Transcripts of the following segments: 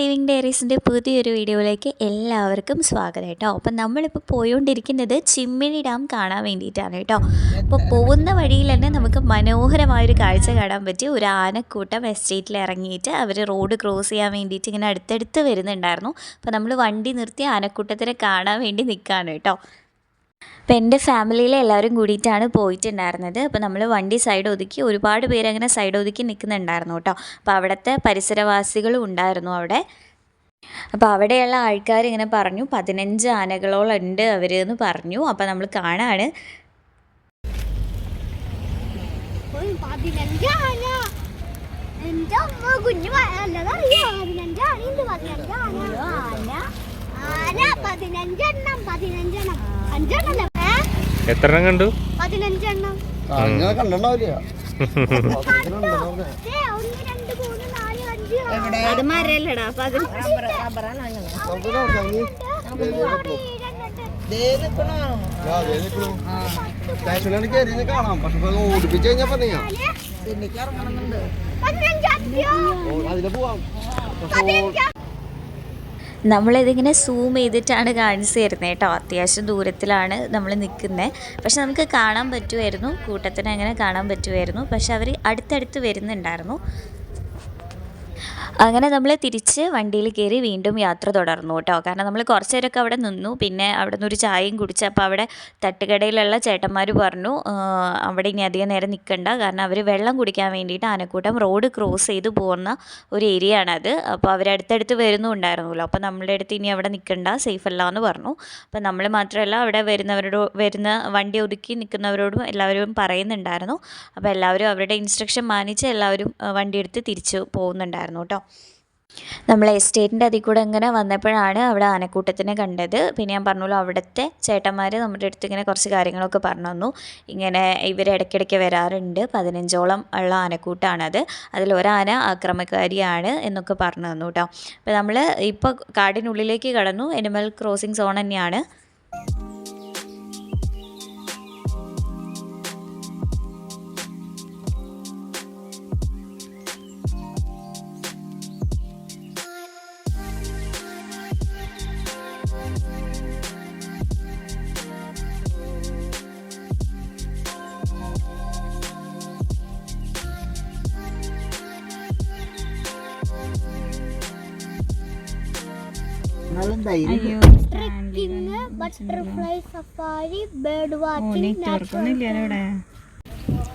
Living ഡയറീസിന്റെ പുതിയൊരു വീഡിയോയിലേക്ക് എല്ലാവർക്കും സ്വാഗതം കേട്ടോ. അപ്പം നമ്മളിപ്പോൾ പോയോണ്ടിരിക്കുന്നത് ചിമ്മിണി ഡാം കാണാൻ വേണ്ടിയിട്ടാണ് കേട്ടോ. അപ്പോൾ പോകുന്ന വഴിയിൽ തന്നെ നമുക്ക് മനോഹരമായൊരു കാഴ്ച കാണാൻ പറ്റി. ഒരു ആനക്കൂട്ടം എസ്റ്റേറ്റിൽ ഇറങ്ങിയിട്ട് അവർ റോഡ് ക്രോസ് ചെയ്യാൻ വേണ്ടിയിട്ട് ഇങ്ങനെ അടുത്തടുത്ത് വരുന്നുണ്ടായിരുന്നു. അപ്പോൾ നമ്മൾ വണ്ടി നിർത്തി ആനക്കൂട്ടത്തിനെ കാണാൻ വേണ്ടി നിൽക്കുകയാണ് കേട്ടോ. അപ്പം എന്റെ ഫാമിലിയിലെ എല്ലാവരും കൂടിയിട്ടാണ് പോയിട്ടുണ്ടായിരുന്നത്. അപ്പോൾ നമ്മൾ വണ്ടി സൈഡ് ഒതുക്കി ഒരുപാട് പേര് അങ്ങനെ സൈഡ് ഒതുക്കി നിൽക്കുന്നുണ്ടായിരുന്നു കേട്ടോ. അപ്പോൾ അവിടുത്തെ പരിസരവാസികളും ഉണ്ടായിരുന്നു അവിടെ. അപ്പോൾ അവിടെയുള്ള ആൾക്കാർ ഇങ്ങനെ പറഞ്ഞു പതിനഞ്ച് ആനകളോളം ഉണ്ട് അവർ എന്ന് പറഞ്ഞു. അപ്പോൾ നമ്മൾ കാണാണ്. പതിനഞ്ചെണ്ണം പതിനഞ്ചെണ്ണം. അഞ്ചെണ്ണല്ലേ? എണ്ണം എത്ര കണ്ടു? പതിനഞ്ചെണ്ണം. അത് മരല്ലടാ കാണാം. പക്ഷെ ഓടിപ്പിച്ച് കഴിഞ്ഞപ്പോ. അതിൽ പോവാം. നമ്മളിതിങ്ങനെ സൂം ചെയ്തിട്ടാണ് കാണിച്ചു തരുന്നത് കേട്ടോ. അത്യാവശ്യം ദൂരത്തിലാണ് നമ്മൾ നിൽക്കുന്നത് പക്ഷെ നമുക്ക് കാണാൻ പറ്റുമായിരുന്നു കൂട്ടത്തിന് അങ്ങനെ കാണാൻ പറ്റുമായിരുന്നു പക്ഷെ അവർ അടുത്തടുത്ത് വരുന്നുണ്ടായിരുന്നു. അങ്ങനെ നമ്മൾ തിരിച്ച് വണ്ടിയിൽ കയറി വീണ്ടും യാത്ര തുടർന്നു കേട്ടോ. കാരണം നമ്മൾ കുറച്ച് നേരമൊക്കെ അവിടെ നിന്നു. പിന്നെ അവിടെ നിന്ന് ഒരു ചായയും കുടിച്ച് അപ്പോൾ അവിടെ തട്ടുകടയിലുള്ള ചേട്ടന്മാർ പറഞ്ഞു അവിടെ ഇനി അധികം നേരം നിൽക്കണ്ട കാരണം അവർ വെള്ളം കുടിക്കാൻ വേണ്ടിയിട്ട് ആനക്കൂട്ടം റോഡ് ക്രോസ് ചെയ്ത് പോകുന്ന ഒരു ഏരിയ ആണത് അപ്പോൾ അവർ അടുത്തടുത്ത് വരുന്നുണ്ടായിരുന്നല്ലോ. അപ്പോൾ നമ്മളുടെ അടുത്ത് ഇനി അവിടെ നിൽക്കണ്ട സേഫ് അല്ല എന്ന് പറഞ്ഞു. അപ്പോൾ നമ്മൾ മാത്രമല്ല അവിടെ വരുന്നവരോട് വരുന്ന വണ്ടി ഒതുക്കി നിൽക്കുന്നവരോടും എല്ലാവരും പറയുന്നുണ്ടായിരുന്നു. അപ്പോൾ എല്ലാവരും അവരുടെ ഇൻസ്ട്രക്ഷൻ മാനിച്ച് എല്ലാവരും വണ്ടി എടുത്ത് തിരിച്ചു പോകുന്നുണ്ടായിരുന്നു കേട്ടോ. നമ്മൾ എസ്റ്റേറ്റിന്റെ അതിൽ കൂടെ ഇങ്ങനെ വന്നപ്പോഴാണ് അവിടെ ആനക്കൂട്ടത്തിനെ കണ്ടത്. പിന്നെ ഞാൻ പറഞ്ഞല്ലോ അവിടുത്തെ ചേട്ടന്മാർ നമ്മുടെ അടുത്ത് ഇങ്ങനെ കുറച്ച് കാര്യങ്ങളൊക്കെ പറഞ്ഞു തന്നു. ഇങ്ങനെ ഇവർ ഇടയ്ക്കിടയ്ക്ക് വരാറുണ്ട്. പതിനഞ്ചോളം ഉള്ള ആനക്കൂട്ടാണത്. അതിലൊരാന ഒരാന ആക്രമകാരിയാണ് എന്നൊക്കെ പറഞ്ഞു തന്നു കേട്ടോ. അപ്പോൾ നമ്മൾ ഇപ്പോൾ കാടിനുള്ളിലേക്ക് കടന്നു. എനിമൽ ക്രോസിംഗ് സോൺ തന്നെയാണ്.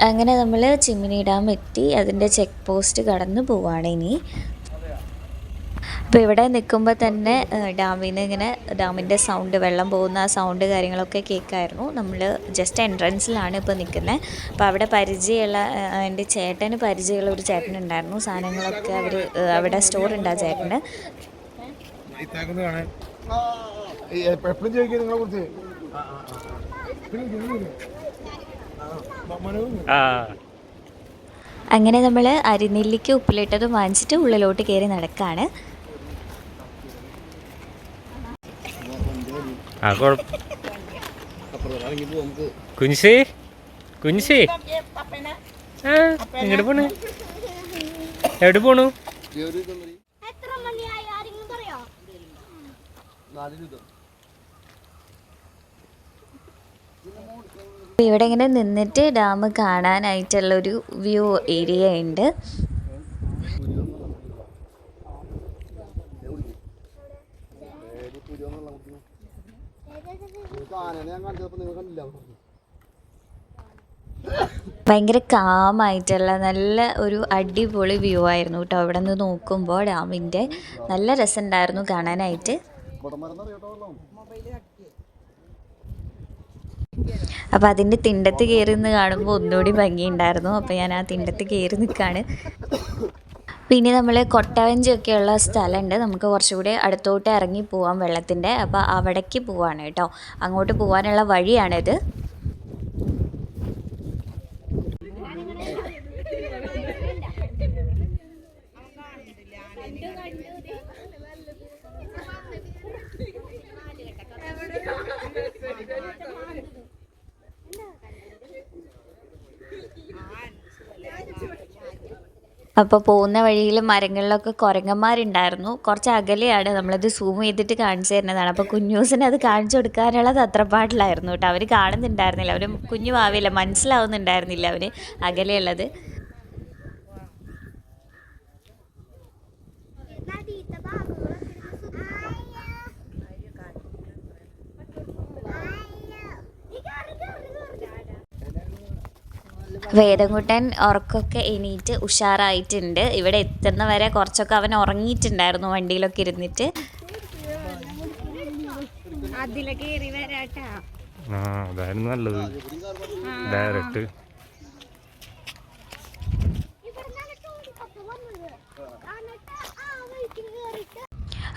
അങ്ങനെ നമ്മൾ ചിമ്മിനി ഡാം എത്തി അതിന്റെ ചെക്ക് പോസ്റ്റ് കടന്നു പോവാണ് ഇനി. അപ്പോൾ ഇവിടെ നിൽക്കുമ്പോൾ തന്നെ ഡാമിൽ നിന്ന് ഇങ്ങനെ ഡാമിന്റെ സൗണ്ട് വെള്ളം പോകുന്ന ആ സൗണ്ട് കാര്യങ്ങളൊക്കെ കേൾക്കായിരുന്നു. നമ്മൾ ജസ്റ്റ് എൻട്രൻസിലാണ് ഇപ്പോൾ നിൽക്കുന്നത് അപ്പോൾ അവിടെ പരിചയമുള്ള എന്റെ ചേട്ടന് പരിചയമുള്ള ഒരു ചേട്ടനുണ്ടായിരുന്നു. സാധനങ്ങളൊക്കെ അവർ അവിടെ സ്റ്റോർ ഉണ്ട് ആ ചേട്ടന്. എപ്പോഴും ചോദിക്കും നിങ്ങളെ കുറിച്ച്. ആ അങ്ങനെ നമ്മൾ അരിനെല്ലിക്ക് ഉപ്പിലിട്ടത് വാങ്ങിച്ചിട്ട് ഉള്ളിലോട്ട് കയറി നടക്കാണ്. കുഞ്ചി കുഞ്ചി എങ്ങോട്ട് പോണു? എവിടെ പോണു ഈ ഒരു ഇതൊന്നൊരു എത്ര മണിയായി ആരെങ്കിലും പറയോ നാല് രൂപ അപ്പോൾ ഇവിടെ ഇങ്ങനെ നിന്നിട്ട് ഡാം കാണാനായിട്ടുള്ള ഒരു വ്യൂ ഏരിയ ഉണ്ട്. ഭയങ്കര കാമായിട്ടുള്ള നല്ല ഒരു അടിപൊളി വ്യൂ ആയിരുന്നു കേട്ടോ. അവിടെ നിന്ന് നോക്കുമ്പോൾ ഡാമിന്റെ നല്ല രസമുണ്ടായിരുന്നു കാണാനായിട്ട്. ഇവിടെ അതിന്റെ തിണ്ടത്ത് കയറി നിന്ന് കാണുമ്പോൾ ഒന്നുകൂടി ഭംഗിയുണ്ടായിരുന്നു. അപ്പോൾ ഞാൻ ആ തിണ്ടത്ത് കയറി നിൽക്കുകയാണ് പിന്നെ നമ്മൾ കൊട്ടവഞ്ചിയൊക്കെയുള്ള സ്ഥലമുണ്ട് നമുക്ക് കുറച്ചുകൂടി അടുത്തോട്ട് ഇറങ്ങി പോവാം വെള്ളത്തിന്റെ അപ്പോൾ അവിടേക്ക് പോവാണ് കേട്ടോ. അങ്ങോട്ട് പോകാനുള്ള വഴിയാണിത്. അപ്പോൾ പോകുന്ന വഴിയിൽ മരങ്ങളിലൊക്കെ കുരങ്ങന്മാരുണ്ടായിരുന്നു. കുറച്ച് അകലെയാണ് നമ്മളത് സൂം ചെയ്തിട്ട് കാണിച്ചു തരുന്നതാണ്. അപ്പോൾ കുഞ്ഞൂസിന് അത് കാണിച്ചു കൊടുക്കാനുള്ള തത്രപ്പാടിലായിരുന്നു കേട്ടോ. അവർ കാണുന്നുണ്ടായിരുന്നില്ല. അവർ കുഞ്ഞു ആവില്ല മനസ്സിലാവുന്നുണ്ടായിരുന്നില്ല അവർ അകലെയുള്ളത്. വേദൻകുട്ടൻ ഉറക്കൊക്കെ എണീറ്റ് ഉഷാറായിട്ടുണ്ട്. ഇവിടെ എത്തുന്ന വരെ കുറച്ചൊക്കെ അവൻ ഉറങ്ങിയിട്ടുണ്ടായിരുന്നു വണ്ടിയിലൊക്കെ ഇരുന്നിട്ട്. അതിലൊക്കെ കേറി ആ അതായിരുന്നു നല്ലത്. ഡയറക്റ്റ്.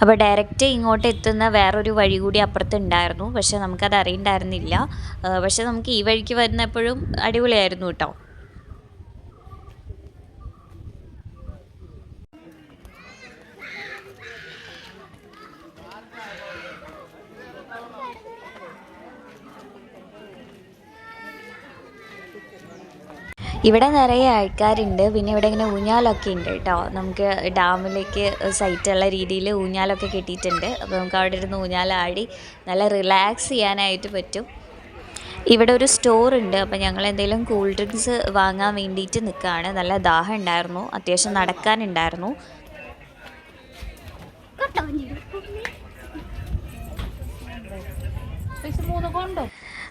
അപ്പോൾ ഡയറക്റ്റ് ഇങ്ങോട്ട് എത്തുന്ന വേറൊരു വഴി കൂടി അപ്പുറത്ത് അപ്പുറത്തുണ്ടായിരുന്നു. പക്ഷെ നമുക്കത് അറിയണ്ടായിരുന്നില്ല. പക്ഷെ നമുക്ക് ഈ വഴിക്ക് വരുന്നപ്പോഴും അടിപൊളിയായിരുന്നു കേട്ടോ. ഇവിടെ നിറയെ ആൾക്കാരുണ്ട്. പിന്നെ ഇവിടെ ഇങ്ങനെ ഊഞ്ഞാലൊക്കെ ഉണ്ട് കേട്ടോ. നമുക്ക് ഡാമിലേക്ക് സൈറ്റുള്ള രീതിയിൽ ഊഞ്ഞാലൊക്കെ കിട്ടിയിട്ടുണ്ട്. അപ്പോൾ നമുക്ക് അവിടെ ഇരുന്ന് ഊഞ്ഞാലാടി നല്ല റിലാക്സ് ചെയ്യാനായിട്ട് പറ്റും. ഇവിടെ ഒരു സ്റ്റോർ ഉണ്ട്. അപ്പോൾ ഞങ്ങൾ എന്തെങ്കിലും കൂൾ ഡ്രിങ്ക്സ് വാങ്ങാൻ വേണ്ടിയിട്ട് നിൽക്കുകയാണ്. നല്ല ദാഹം ഉണ്ടായിരുന്നു. അത്യാവശ്യം നടക്കാനുണ്ടായിരുന്നു മൂന്ന് വണ്ടി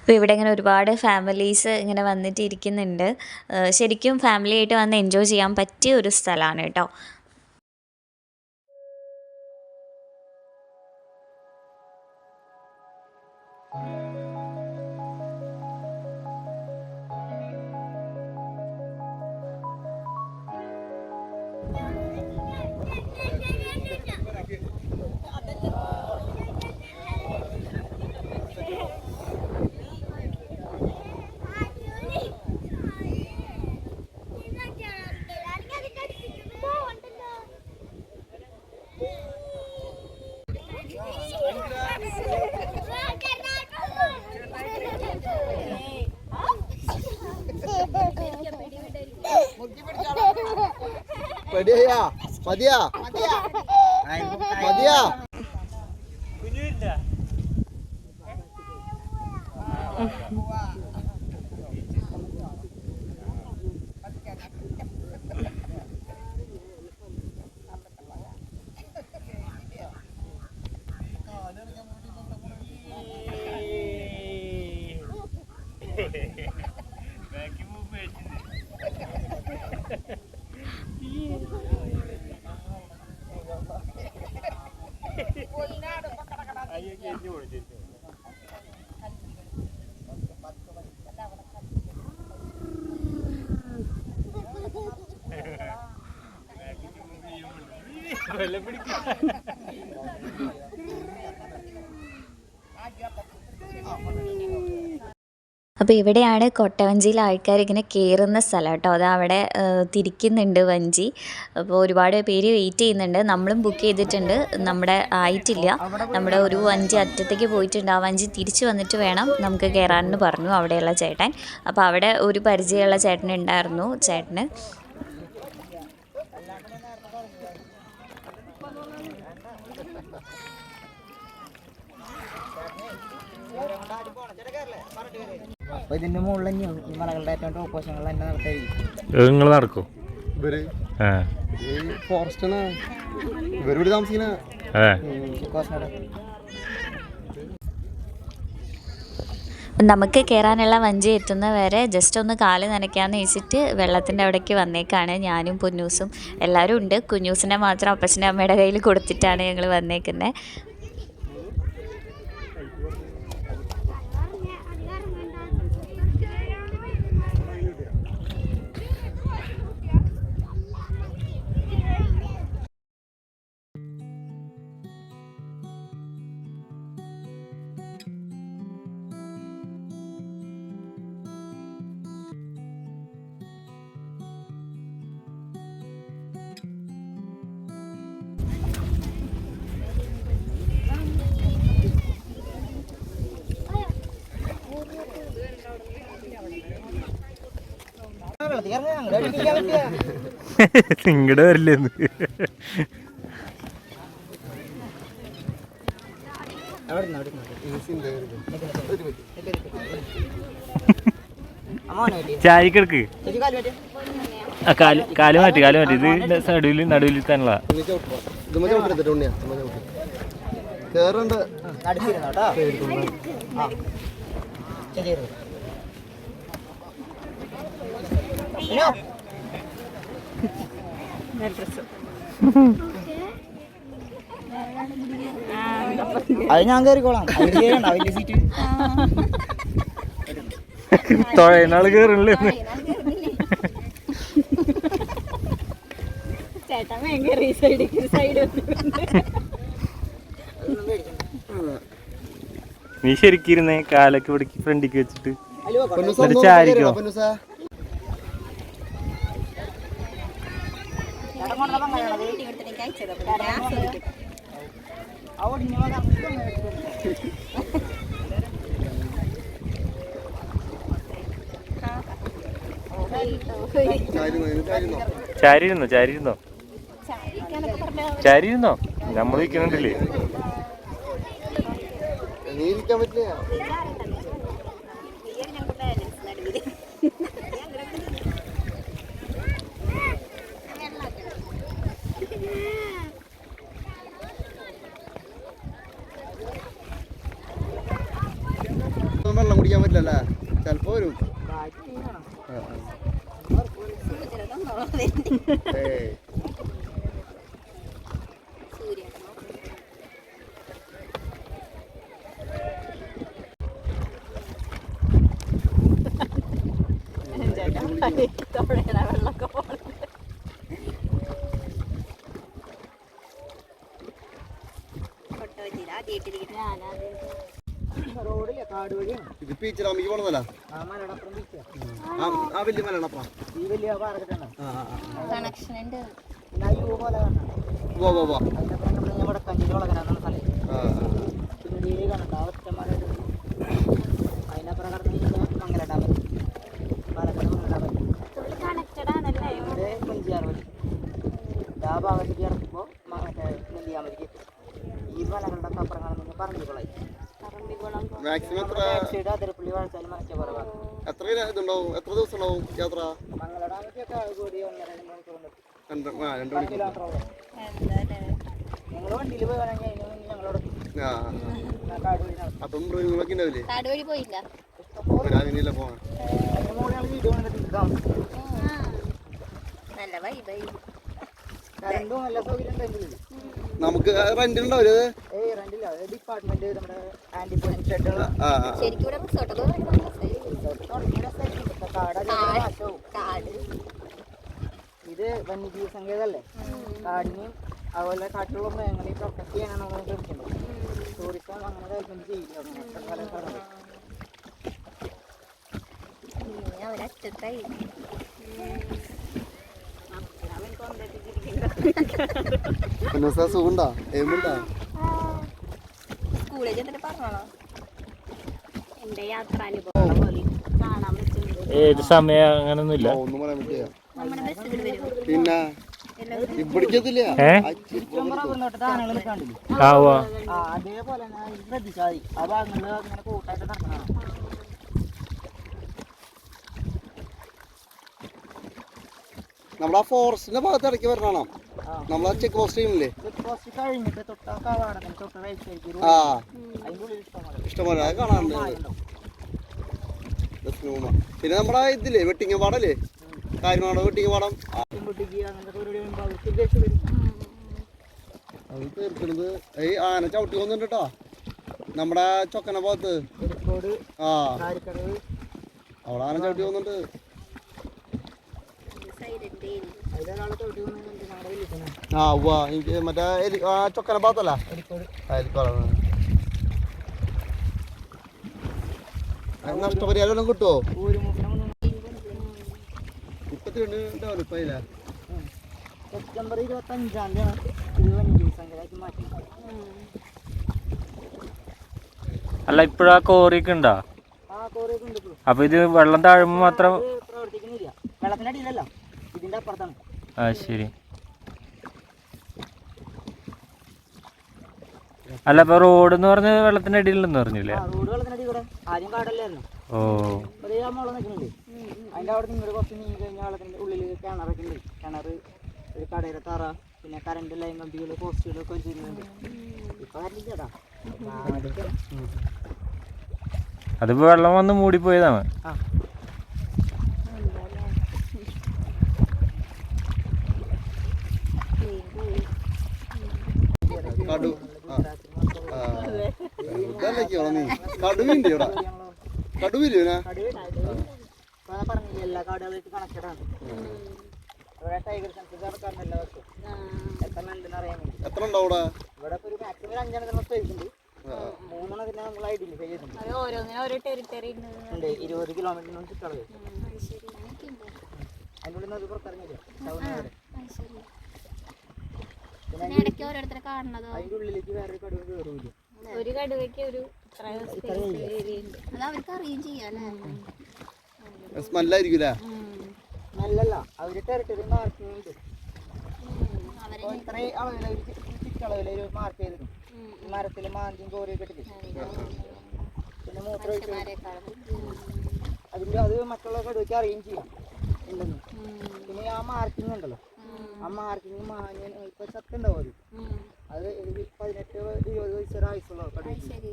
അപ്പോൾ ഇവിടെ ഇങ്ങനെ ഒരുപാട് ഫാമിലീസ് ഇങ്ങനെ വന്നിട്ടിരിക്കുന്നുണ്ട്. ശരിക്കും ഫാമിലി ആയിട്ട് വന്ന് എൻജോയ് ചെയ്യാൻ പറ്റിയ ഒരു സ്ഥലമാണ് കേട്ടോ. പെടിയാ મધ્યા. મધ્યા. അപ്പോൾ ഇവിടെയാണ് കൊട്ടവഞ്ചിയിൽ ആൾക്കാർ ഇങ്ങനെ കയറുന്ന സ്ഥലം കേട്ടോ. അത് അവിടെ തിരിക്കുന്നുണ്ട് വഞ്ചി. അപ്പോൾ ഒരുപാട് പേര് വെയിറ്റ് ചെയ്യുന്നുണ്ട്. നമ്മളും ബുക്ക് ചെയ്തിട്ടുണ്ട്. നമ്മുടെ ആയിട്ടില്ല. നമ്മുടെ ഒരു വഞ്ചി അറ്റത്തേക്ക് പോയിട്ടുണ്ട്. ആ വഞ്ചി തിരിച്ചു വന്നിട്ട് വേണം നമുക്ക് കയറാനെന്ന് പറഞ്ഞു അവിടെയുള്ള ചേട്ടൻ. അപ്പോൾ അവിടെ ഒരു പരിചയമുള്ള ചേട്ടൻ ഉണ്ടായിരുന്നു. ചേട്ടന് അപ്പൊ ഇതിന്റെ മുകളിൽ തന്നെയാണ് ഈ മലകളുടെ ഏറ്റവും ടോപ്പ് വശങ്ങളിൽ തന്നെ നടത്തായിരിക്കും നിങ്ങൾ നടക്കോ? ഇവർ? ഈ ഫോറസ്റ്റാണ് ഇവരിവിടെ താമസിക്കണ. അതെ കോസ്മോടെ നമുക്ക് കയറാനുള്ള വഞ്ചി എത്തുന്ന വരെ ജസ്റ്റ് ഒന്ന് കാൽ നനയ്ക്കാമെന്ന് വെച്ചിട്ട് വെള്ളത്തിന്റെ അവിടേക്ക് വന്നേക്കാണ് ഞാനും കുഞ്ഞൂസും എല്ലാവരും ഉണ്ട്. കുഞ്ഞൂസിനെ മാത്രം അപ്പച്ചന്റെ അമ്മയുടെ കയ്യിൽ കൊടുത്തിട്ടാണ് ഞങ്ങൾ വന്നേക്കുന്നത് ഓനെ വരില്ലേ ചാരിക്കെടുക്ക് ആ കാൽ കാൽ മാറ്റി കാൽ മാറ്റി. ഇത് നടുവിൽ നടുവിൽ തന്നെയുള്ള കേറുണ്ട് നടത്തിരുന്നോ കേട്ടോ ആ ചേച്ചി കയറി. ഇനിയോ? അത് ഞാൻ കയറിക്കോളാം. കയറണ്ട സീറ്റ് തൊഴനാൾ കേറില്ലേ ചേട്ടൻ ഭയങ്കര സൈഡ് സൈഡ് നീ ശരിക്കിരുന്നേ കാലൊക്കെ ഇവിടേക്ക് ഫ്രണ്ടിക്ക് വെച്ചിട്ട് ചാരിക്കോ? ചാരിയിരുന്നോ ചാരിയിരുന്നോ ചാരിയിരുന്നോ നമ്മൾ ഇരിക്കുന്നുണ്ടല്ലേ നീ ഇരിക്കാൻ പറ്റില്ല വെള്ളം കുടിക്കാൻ പറ്റില്ലല്ലേ ചെലപ്പോ വരും ആ, ആ. ഏയ്. റോഡില്ല കാട് വഴിയാണ് ഇത് പീച്ചിറാമിക്ക് പോണതല്ല? ആ വലിയ മലയാളപ്പാ കണക്ഷൻ ഉണ്ട്. വാ വാ വാ. ഞാൻ വടക്കഞ്ചേരി വളകനാന്ന് സ്ഥലം. കാണണ്ട ആ ഒറ്റമാരായിട്ട് അതിനപ്പുറം കടന്ന് കഴിഞ്ഞാൽ മംഗല ഡാം പാലക്കാട് മംഗല ഡാം ആണല്ലേ? ഇവിടെ മഞ്ചിയാറ് മതി ആ ഭാഗത്തേക്ക് ഇറക്കുമ്പോൾ മറ്റേ നെല്ലിയാമതിക്ക് ഈ മലകളുടെ അപ്പുറം കാണുന്ന പറഞ്ഞിക്കൊള്ളായി പറമ്പിക്കുളം മാക്സിമം എത്ര അതിരപ്പള്ളി വാഴച്ചാൽ മറച്ച കുറവാണ് എത്ര ഇതുണ്ടാവും? എത്ര ദിവസം ഉണ്ടാവും യാത്ര? മംഗല ഡാമിക്കൊക്കെ കൂടി ഒന്നര രണ്ട് മണിക്കൂർ രണ്ട് ആ രണ്ട് മണിക്കൂർ. ഞങ്ങൾ വണ്ടിയിൽ പോയി വേണമെങ്കിൽ അതിന് മുന്നേ ഞങ്ങളോട് ആ. അപ്പം മൃഗങ്ങളൊക്കെ ഉണ്ടാവില്ലേ? കാട് വഴി പോയില്ല വരാനില്ല പോവാൻ നല്ല വൈബായി കറണ്ടും നല്ല സൗകര്യം ഉണ്ടെങ്കിൽ നമുക്ക് റെന്റ് ഉണ്ടോ ഇത്? വന്യജീവി സങ്കേതല്ലേ? കാടിനെയും അതുപോലെ കാട്ടിലുള്ള മൃഗങ്ങളെയും പ്രൊട്ടക്ട് ചെയ്യാനാണ് നമ്മൾ ശ്രമിക്കുന്നത് ടൂറിസം അങ്ങനെ ചെയ്യില്ല പറഞ്ഞത് അവരറ്റത്തായി പിന്നെ സുഖണ്ടാ ഏമുണ്ടാ സ്കൂളിൽ ചെന്നിട്ട് പറഞ്ഞോളോ? എന്റെ യാത്രാനുഭവം. കാണാൻ പറ്റുന്നത് ഏത് സമയം അങ്ങനൊന്നുമില്ല. ഒന്നും പറയാൻ പറ്റില്ല. നമ്മുടെ ബസ്സിൽ വരും. പിന്നെ? ഇവിടേക്കെത്തില്ല. ഏ? തൊട്ട് ആനകൾ നിൽക്കാണ്ടില്ലേ ആ ഉവ്വ. ആ അതേപോലെ ഞാൻ ശ്രദ്ധിച്ചാൽ അത് അങ്ങനെ കൂട്ടായിട്ട് നടക്കണം നമ്മളാ ഫോറസ്റ്റിന്റെ ഭാഗത്ത് ഇടയ്ക്ക് വരണോ ആ. നമ്മളാ ചെക്ക് പോസ്റ്റ് ചെയ്യുന്നില്ലേ ചെക്ക് പോസ്റ്റ് കഴിഞ്ഞിട്ട് തൊട്ട് ആ ഇഷ്ടംപോലെ അത് കാണാറുണ്ട്. പിന്നെ നമ്മുടെ ഇതില്ലേ വെട്ടിങ്ങ പാടല്ലേ? കാര്യമാണോ വെട്ടിങ്ങ പാടം? അത് തീർക്കണത്. ഈ ആന ചവിട്ടി വന്നിട്ടുണ്ട് കേട്ടോ നമ്മുടെ ചൊക്കന ഭാഗത്ത്. ആ. അവിടെ ആന ചവിട്ടി വന്നിട്ടുണ്ട്. ആ ഉവ്വ. എനിക്ക് മറ്റേ ആ ചൊക്കന ഭാഗത്തല്ല നഷ്ടപരിഹാരം കിട്ടുമോ മുപ്പത്തിരണ്ട് ഡെവലപ്പ് ആയില്ല സെപ്റ്റംബർ ഇരുപത്തഞ്ചാം വന്യജീവി മാറ്റി. അല്ല ഇപ്പോഴാ കോറിയൊക്കെ ഉണ്ടോ? അപ്പൊ ഇത് വെള്ളം താഴുമ്പോ മാത്രം പ്രവർത്തിക്കുന്നില്ല. അപ്പുറത്താണ് ആ ശരി. അല്ല ഇപ്പൊ റോഡ് എന്ന് പറഞ്ഞ വെള്ളത്തിന്റെ അടിയിലുണ്ടെന്ന് പറഞ്ഞില്ലേ റോഡ് വെള്ളത്തിനടി കൂടെ ആദ്യം കാടല്ലായിരുന്നു. ഓ. അവിടെ നിങ്ങൾ കുറച്ച് നീങ്ങി കഴിഞ്ഞാൽ വെള്ളത്തിന്റെ ഉള്ളിൽ കിണറൊക്കെ ഉണ്ട്. കിണർ ഒരു കടയുടെ തറ പിന്നെ കറണ്ട് ലൈൻ കമ്പികൾ പോസ്റ്റുകളൊക്കെ വെച്ചിട്ടുണ്ട് ഇപ്പൊ അതിപ്പോ വെള്ളം വന്ന് മൂടിപ്പോയതാണ്. ആ. കടു. ഇതല്ലൊക്കെയാണോ നീ? കടുവിന്റെ ഇവിടെ? കടുവില്ലേ പറഞ്ഞില്ലേ എല്ലാ കാടുകളായിട്ട് വർഷവും എത്ര ഉണ്ടാവും ഇവിടെ ഒരു മാക്സിമം സ്പേസ് ഉണ്ട്. മൂന്നെണ്ണത്തിന് നമ്മൾ ഐഡന്റിഫൈ ചെയ്തിട്ടുണ്ട്. അത് ഓരോന്നിനും ഓരോ ടെറിട്ടറി ഉണ്ട്. ഉണ്ട്. ഇരുപത് കിലോമീറ്ററിനും ചുറ്റളവ് അതിന്റെ ഉള്ളിൽ നിന്ന് അത് പുറത്തിറങ്ങില്ല വരെ പിന്നെ ഇടയ്ക്ക് ഓരോരുത്തരെ കാണണതോ ഒരു കടുവയ്ക്ക് ഒരു അത് അവർക്ക് സ്മെല്ലായിരിക്കൂലേ? നല്ലല്ല അവർ ടെറിട്ടറി മാർക്ക് അളവിൽ ചുറ്റളവിൽ ഒരു മാർക്ക് ചെയ്തിടും മരത്തിൽ മാന്തിയും ഇട്ടിട്ട് പിന്നെ മൂത്രം അതിന്റെ അത് മറ്റുള്ള കടുവയ്ക്ക് അറിയുകയും ചെയ്യാം. ഉണ്ടെന്ന്. പിന്നെ ആ മാർക്കിംഗ് ഉണ്ടല്ലോ. ആ മാർക്കിങ് മാഞ്ഞ ഇപ്പൊ ചക്കണ്ടാവും അത്. പതിനെട്ട് ഇരുപത് വയസ്സ് ഒരു ആയുസുള്ള കടുവയ്ക്ക്.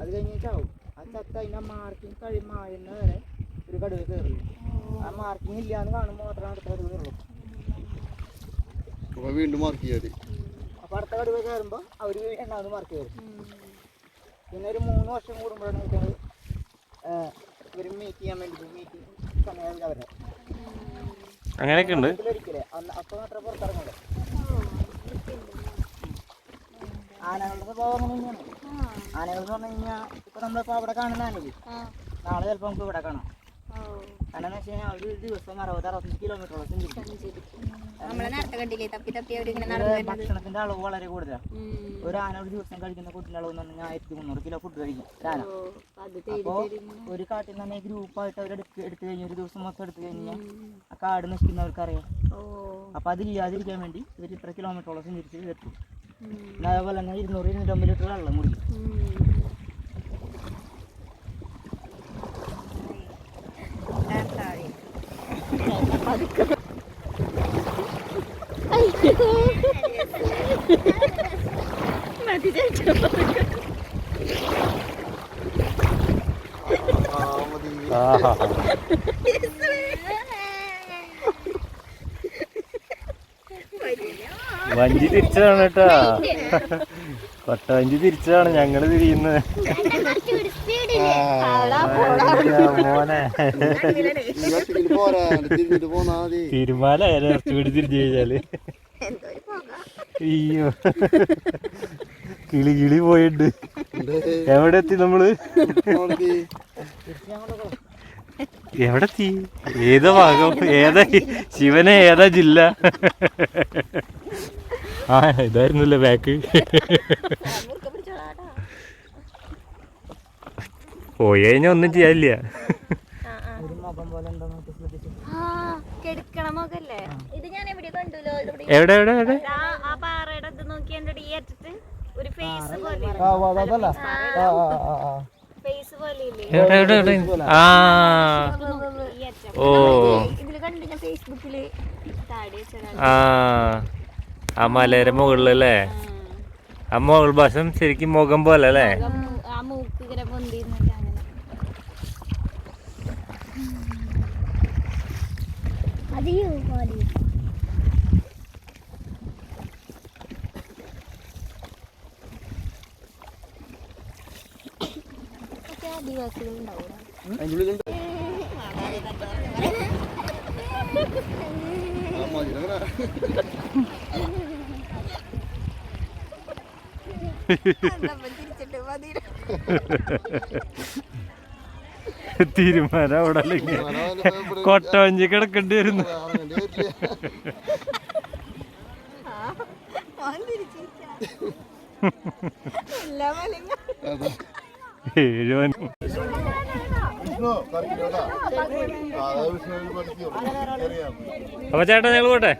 അത് കഴിഞ്ഞിട്ടാവും. ആ ചത്ത അതിന്റെ മാർക്കിങ് കഴി മായുന്ന വരെ ഒരു കടുവ കയറി. ആ മാർക്കിങ് ഇല്ലാന്ന് കാണുമ്പോൾ മാത്രമേ അടുത്ത കടുവ കയറുള്ളൂ. അപ്പൊ വീണ്ടും മാർക്ക് അപ്പോൾ അടുത്ത കടുവ കയറുമ്പോൾ അവർ എണ്ണാമത് മാർക്ക് കയറും പിന്നെ ഒരു മൂന്ന് വർഷം കൂടുമ്പോഴാണ് ഇവർ ഇവർ മീറ്റ് ചെയ്യാൻ വേണ്ടി മീറ്റിംഗ് സമയം അവരെ. അങ്ങനെയൊക്കെ ഉണ്ട്. ആനകളുടെ സ്വഭാവം അങ്ങനെ തന്നെയാണ്. ആനകൾ എന്ന് പറഞ്ഞു കഴിഞ്ഞാൽ ഇപ്പൊ നമ്മളിപ്പോ അവിടെ കാണുന്ന ആനല്ലേ നാളെ ചിലപ്പോ നമുക്ക് ഇവിടെ കാണാം. കാരണം വെച്ച് കഴിഞ്ഞാൽ ഒരു ദിവസം അറുപത് അറുപത്തഞ്ച് കിലോമീറ്ററോളം സഞ്ചരിക്കും ഭക്ഷണത്തിന്റെ അളവ് വളരെ കൂടുതലാണ് ഒരു ആന ഒരു ദിവസം കഴിക്കുന്ന ഫുഡിന്റെ അളവ് എന്ന് പറഞ്ഞാൽ ആയിരത്തി മുന്നൂറ് കിലോ ഫുഡ് കഴിക്കും ഒരു ആന. അത് അപ്പോൾ ഒരു കാട്ടിൽ നിന്ന് തന്നെ ഗ്രൂപ്പായിട്ട് അവർ എടുത്ത് എടുത്തു കഴിഞ്ഞ ഒരു ദിവസം മൊത്തം എടുത്തു കഴിഞ്ഞാൽ ആ കാട് നശിക്കുന്നവർക്കറിയാം. അപ്പൊ അതില്ലാതിരിക്കാൻ വേണ്ടി ഇവർ ഇത്ര കിലോമീറ്ററോളം സഞ്ചരിച്ച് എത്തും അതേപോലെ തന്നെ ഇരുന്നൂറ് ഇരുന്നൂറ്റമ്പത് ലിറ്റർ വെള്ളം കുടിക്കും ആ മതി ആഹാ. വഞ്ചി തിരിച്ചതാണ് കേട്ടാ കൊട്ട വഞ്ചി തിരിച്ചതാണ് ഞങ്ങൾ തിരിയുന്നത് കഴിഞ്ഞാൽ അയ്യോ. കിളി കിളി പോയിട്ടുണ്ട്. എവിടെ എത്തി നമ്മൾ? എവിടെ എത്തി ഏതാ ഭാഗം? ഏതാ ശിവനെ ഏതാ ജില്ല? ആ ഇതായിരുന്നല്ലേ ബാക്ക് പോയി. കഴിഞ്ഞാൽ ഒന്നും ചെയ്യാനില്ല. എവിടെ എവിടെ എവിടെ എവിടെ? ആ ആ ഇത് നോക്കി എന്റെ ഒരു ഫേസ് പോലെ. അതല്ല. ഫേസ് പോലെ ഇല്ലേ? എവിടെ എവിടെ എവിടെ? ആ. ഓ. ഇതിൽ കണ്ടു ഞാൻ ഫേസ്ബുക്കിൽ താടി വെച്ചതാണ്. ആ. ആ മലയുടെ മുകളിലല്ലേ? ആ. മുകൾ ഭാഷം ശരിക്കും മുഖം പോലെ അല്ലേ ആ മൂക്ക് ഇങ്ങനെ പൊന്തിരുന്നിട്ട് അങ്ങനെ അതെയോ ആദിവാസികൾ ഉണ്ടാവും അതിന്റെ ഉള്ളിലുണ്ട് ആ മതി അങ്ങനെ. തിരിച്ചിട്ട് മതി തീരുമാനം അവിടെ അല്ലെങ്കിൽ കൊട്ട വഞ്ചി കിടക്കേണ്ടി വരുന്നു. ഏഴ് മണി അപ്പൊ ചേട്ടാ ഞങ്ങൾ പോട്ടെ?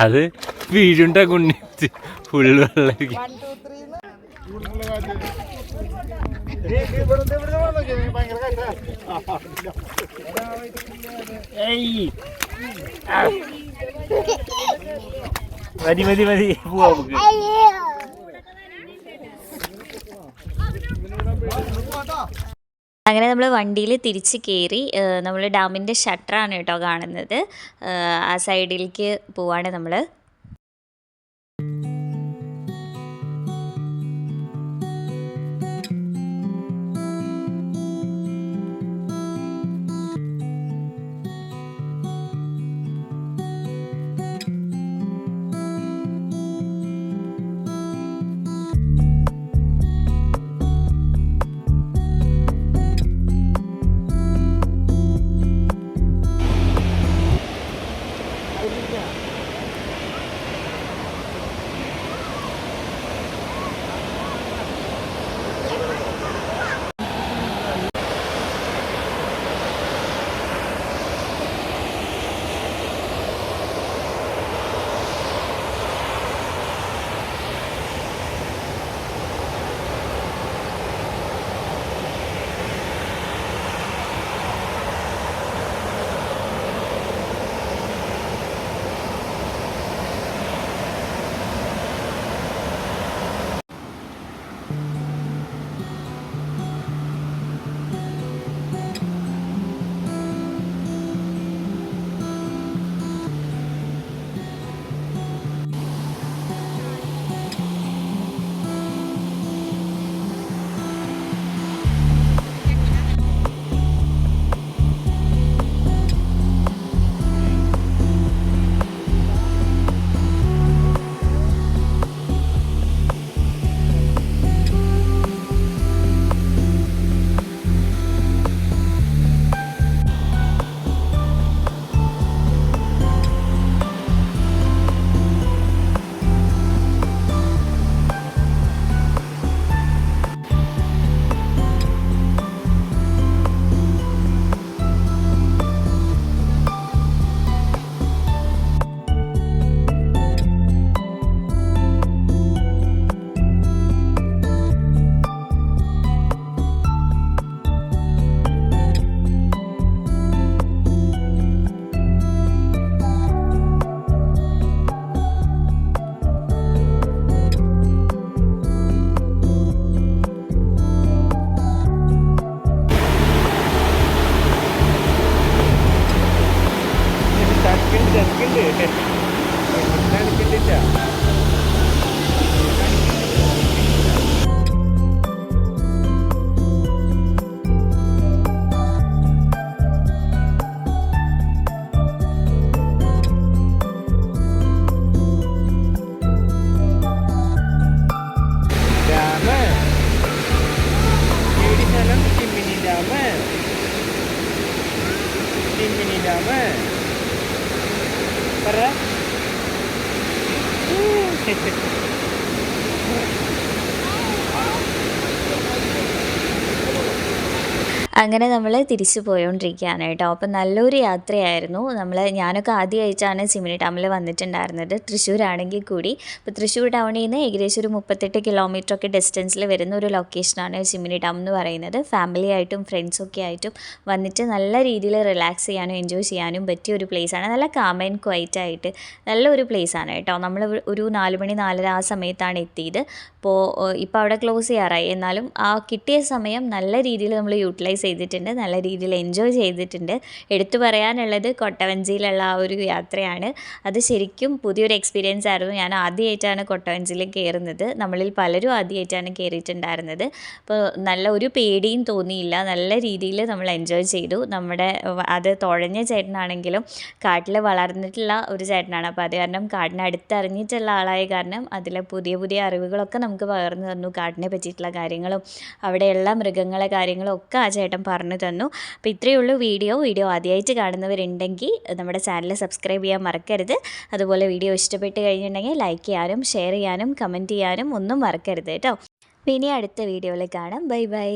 അത് വീഴുണ്ട കുണ്ണിച്ച് ഫുള്ള് വെള്ളം. മതി മതി മതി. പോവാ നമുക്ക്. അങ്ങനെ നമ്മൾ വണ്ടിയിൽ തിരിച്ച് കയറി നമ്മൾ ഡാമിന്റെ ഷട്ടറാണ് കേട്ടോ കാണുന്നത്. ആ സൈഡിലേക്ക് പോവാണ് നമ്മൾ Tara. അങ്ങനെ നമ്മൾ തിരിച്ചു പോയോണ്ടിരിക്കുകയാണ് കേട്ടോ അപ്പം നല്ലൊരു യാത്രയായിരുന്നു. നമ്മൾ ഞാനൊക്കെ ആദ്യമായിട്ടാണ് സിമിനി ഡാമിൽ വന്നിട്ടുണ്ടായിരുന്നത്. തൃശ്ശൂരാണെങ്കിൽ കൂടി. ഇപ്പോൾ തൃശ്ശൂർ ടൗണിൽ നിന്ന് ഏകദേശം ഒരു മുപ്പത്തെട്ട് കിലോമീറ്റർ ഒക്കെ ഡിസ്റ്റൻസിൽ വരുന്ന ഒരു ലൊക്കേഷനാണ് സിമിനി ഡാം എന്ന് പറയുന്നത്. ഫാമിലി ആയിട്ടും ഫ്രണ്ട്സൊക്കെ ആയിട്ടും വന്നിട്ട് നല്ല രീതിയിൽ റിലാക്സ് ചെയ്യാനും എൻജോയ് ചെയ്യാനും പറ്റിയ ഒരു പ്ലേസാണ്. നല്ല കാം ആൻഡ് ക്വൈറ്റ് ആയിട്ട് നല്ലൊരു പ്ലേസാണ് കേട്ടോ. നമ്മൾ ഒരു നാല് മണി നാലര ആ സമയത്താണ് എത്തിയത്. അപ്പോൾ ഇപ്പോൾ അവിടെ ക്ലോസ് ചെയ്യാറായി. എന്നാലും ആ കിട്ടിയ സമയം നല്ല രീതിയിൽ നമ്മൾ യൂട്ടിലൈസ് ചെയ്തിട്ടുണ്ട്. നല്ല രീതിയിൽ എൻജോയ് ചെയ്തിട്ടുണ്ട്. എടുത്തു പറയാനുള്ളത് കൊട്ടവഞ്ചിയിലുള്ള ആ ഒരു യാത്രയാണ്. അത് ശരിക്കും പുതിയൊരു എക്സ്പീരിയൻസ് ആയിരുന്നു. ഞാൻ ആദ്യമായിട്ടാണ് കൊട്ടവഞ്ചിയിൽ കയറുന്നത്. നമ്മളിൽ പലരും ആദ്യമായിട്ടാണ് കയറിയിട്ടുണ്ടായിരുന്നത്. അപ്പോൾ നല്ല ഒരു പേടിയും തോന്നിയില്ല. നല്ല രീതിയിൽ നമ്മൾ എൻജോയ് ചെയ്തു. നമ്മുടെ അത് തുഴഞ്ഞ ചേട്ടനാണെങ്കിലും കാട്ടിൽ വളർന്നിട്ടുള്ള ഒരു ചേട്ടനാണ്. അപ്പോൾ അത് കാരണം കാടിനെ അടുത്തറിഞ്ഞിട്ടുള്ള ആളായ കാരണം അതിലെ പുതിയ പുതിയ അറിവുകളൊക്കെ നമുക്ക് പകർന്നു തന്നു. കാടിനെ പറ്റിയിട്ടുള്ള കാര്യങ്ങളും അവിടെയുള്ള മൃഗങ്ങളെ കാര്യങ്ങളും ഒക്കെ ആ ചേട്ടൻ ചേട്ടൻ പറഞ്ഞു തന്നു. അപ്പോൾ ഇത്രയേ ഉള്ളൂ വീഡിയോ. വീഡിയോ ആദ്യമായിട്ട് കാണുന്നവരുണ്ടെങ്കിൽ നമ്മുടെ ചാനൽ സബ്സ്ക്രൈബ് ചെയ്യാൻ മറക്കരുത്. അതുപോലെ വീഡിയോ ഇഷ്ടപ്പെട്ട് കഴിഞ്ഞിട്ടുണ്ടെങ്കിൽ ലൈക്ക് ചെയ്യാനും ഷെയർ ചെയ്യാനും കമന്റ് ചെയ്യാനും ഒന്നും മറക്കരുത് കേട്ടോ. ഇനി അടുത്ത വീഡിയോയിൽ കാണാം. Bye bye